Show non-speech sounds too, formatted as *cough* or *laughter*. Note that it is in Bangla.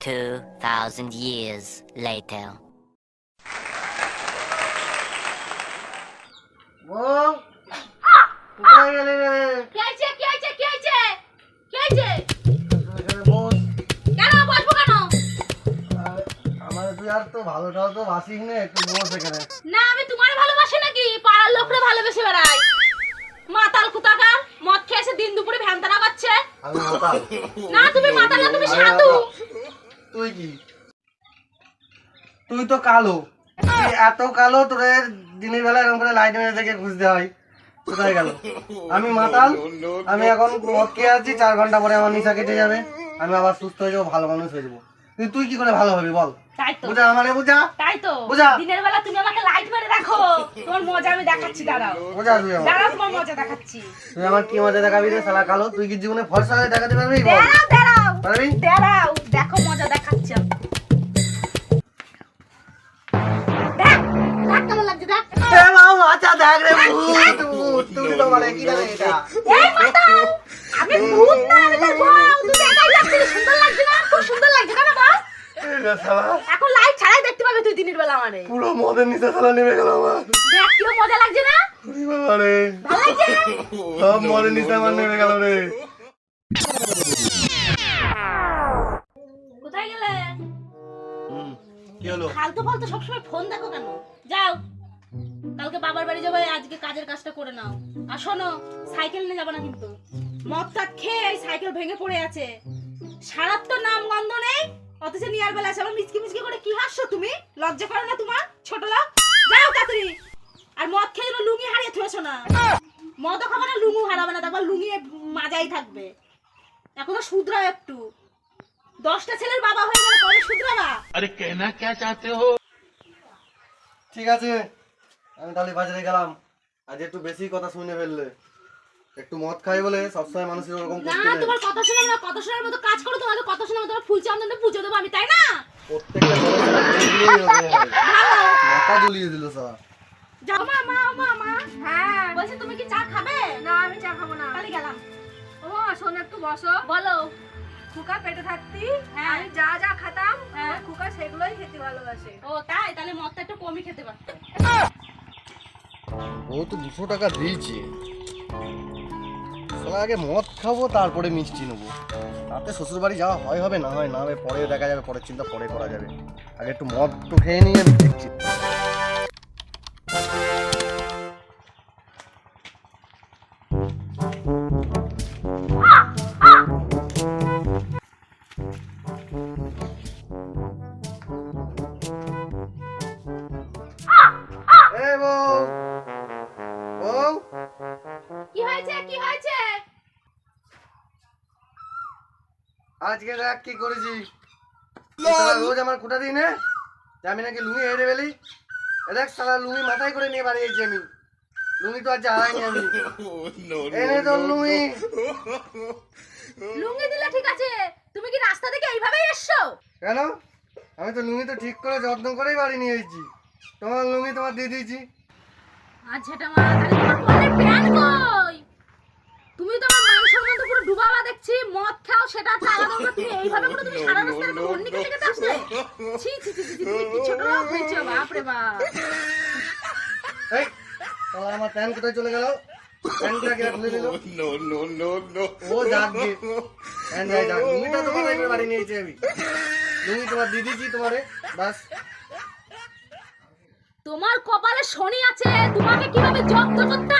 2,000 years later. বউ কোথায় গেলে রে কি হয়েছে কি হয়েছে কি হয়েছে কি হয়েছে এখানে বস কেন বসবো কেন? আমার তুই আর তো ভালোটাও তো বাসিস নে একটু বস এখানে না আমি তোমার ভালোবাসি নাকি? পাড়ার লোকরা ভালোবেসে বেড়াই। মাতাল কুতাকার মদ খেয়ে এসে দিন দুপুরে ভ্যানতারা করছে আমি মাতাল। না তুমি মাতাল না তুমি সাধু। তুই কি? তুই তো কালো। এত কালো তোদের দিনের বেলা এরকম করে লাইট মেরে দেখে খুঁজতে হয়। কোথায় গেল? আমি মাতাল আমি এখন মদ খেয়ে আছি চার ঘণ্টা পরে আমার নিশা কেটে যাবে। আমি আবার সুস্থ হয়ে যাব ভালো মানুষ হয়ে যাব। কিন্তু তুই কি করে ভালো হবি বল? বুঝা আমারে বুঝা? তাই তো। বুঝা। দিনের বেলা তুমি আমাকে লাইট মেরে তোমার মজা আমি দেখাচ্ছি দাঁড়াও। বুঝা তুই দাঁড়াও তোমার মজা দেখাচ্ছি। তুই আমার কি মজা দেখাবি রে শালা কালো? তুই কি জীবনে ফর্সা হয়ে দেখাতে পারবি? দাঁড়াও দাঁড়াও। পারবি দাঁড়াও দেখো মজা দেখাচ্ছি। মানে এখন লাইট ছাড়াই দেখতে পাবে তুই দিনের বেলা আমারে। পুরো মদের নিচে নেমে গেল আমার। দেখ কিও মজা না? ভালো লাগছে? সব মদের নিচে আমার নেমে গেল রে। ফালতু ফালতু সবসময় ফোন দেখো কেন? যাও। কালকে বাবার বাড়ি যাবে আজকে কাজের কাজটা করে নাও। আর শোনো, সাইকেল নিয়ে যাবে না কিন্তু। মদ খেয়ে এই সাইকেল ভেঙে পড়ে আছে। সারার তো নাম গন্ধ নেই, অথচ নিয়ার বেলা আছে আবার মিচকি মিচকি করে কি হাসছো তুমি? লজ্জা করো না তোমার, ছোট লোক? যাও তাড়াতাড়ি। আর মদ খেয়ে যেন লুঙ্গি হারিয়ে থুয়েছো না। মদও খাবে না লুঙ্গু হারাবে না। তারপর লুঙ্গি মাজাই থাকবে। এখন তো শুধরাও একটু। দশটা ছেলের বাবা হয়ে গেলে কবে শুধরাবা আরে কেনা কে চাতে হো? ঠিক আছে আমি তাহলে বাজারে গেলাম। আজ একটু বেশি কথা শুনে ফেললে। একটু মদ খাই বলে সবসময় মানুষের ওরকম না তোমার কথা শোনা না কথা শোনার মতো কাজ করো তোমাকে কথা শোনার তোমার ফুল চান্দনে পূজা দেব আমি তাই না? প্রত্যেকটা মাথা দুলিয়ে দিল স্যার যাও মা মা মা মা। হ্যাঁ। বলছি তুমি কি চা খাবে? না আমি চা খাব না। তাহলে গেলাম। ও শোনো একটু বসো। বলো। খুকা পেটে থাকতি হ্যাঁ। আমি যা যা খেতাম হ্যাঁ। আমার খুকা সেগুলোই খেতে ভালোবাসে। ও তাই? তাহলে মদটা একটু কমই খেতে পারতো। ও তো দুশো টাকা দিয়েছে। শালা আগে মদ খাব তারপরে মিষ্টি নেব। তাতে শ্বশুর বাড়ি যাওয়া হয় হবে না হয় না হবে পরে দেখা যাবে পরের চিন্তা পরে করা যাবে। আগে একটু মদ তো খেয়ে নিয়ে আমি দেখছি। আজকে দেখ কি করেছি? রোজ আমার খুঁটা দিই না? আমি নাকি লুঙ্গি হেরে ফেলি দেখ সালা লুঙ্গি মাথায় করে নিয়ে বাড়িয়েছি আমি। লুঙ্গি তো আজ হারাইনি আমি। *laughs* এনে তোর লুঙ্গি। লুঙ্গি দিলে ঠিক আছে। তুমি কি রাস্তা থেকে এইভাবেই এসছো? কেন? আমি তো লুঙ্গি তো ঠিক করে যত্ন করেই বাড়ি নিয়ে এসেছি তোমার লুঙ্গি তোমার দিয়ে দিয়েছি। আর ঝেটা মা তাহলে তোমার পরনের প্যান কই? তুমি তো আমার মান সম্মান পুরো ডুবাবা দেখছি মদ সেটা তো আলাদা তুমি এইভাবে করে তুমি সারা রাস্তায় তো অন্য কেটে কেটে আসলে? ছি ছি ছি ছি, ছি, তুমি কি ছোট লোক হয়েছো বাপ। রে বাপ এই তাহলে আমার প্যান কোথায় চলে গেল? প্যানটা কে খুলে দিল No, no, no, no. ও যাক প্যান যাই যাক লুঙ্গিটা তো মাথায় বাড়ি নিয়েছি আমি লুঙ্গি তোমার দিয়ে তোমারে বাস। তোমার কপালে শনি আছে তোমাকে কীভাবে জব্দ করতে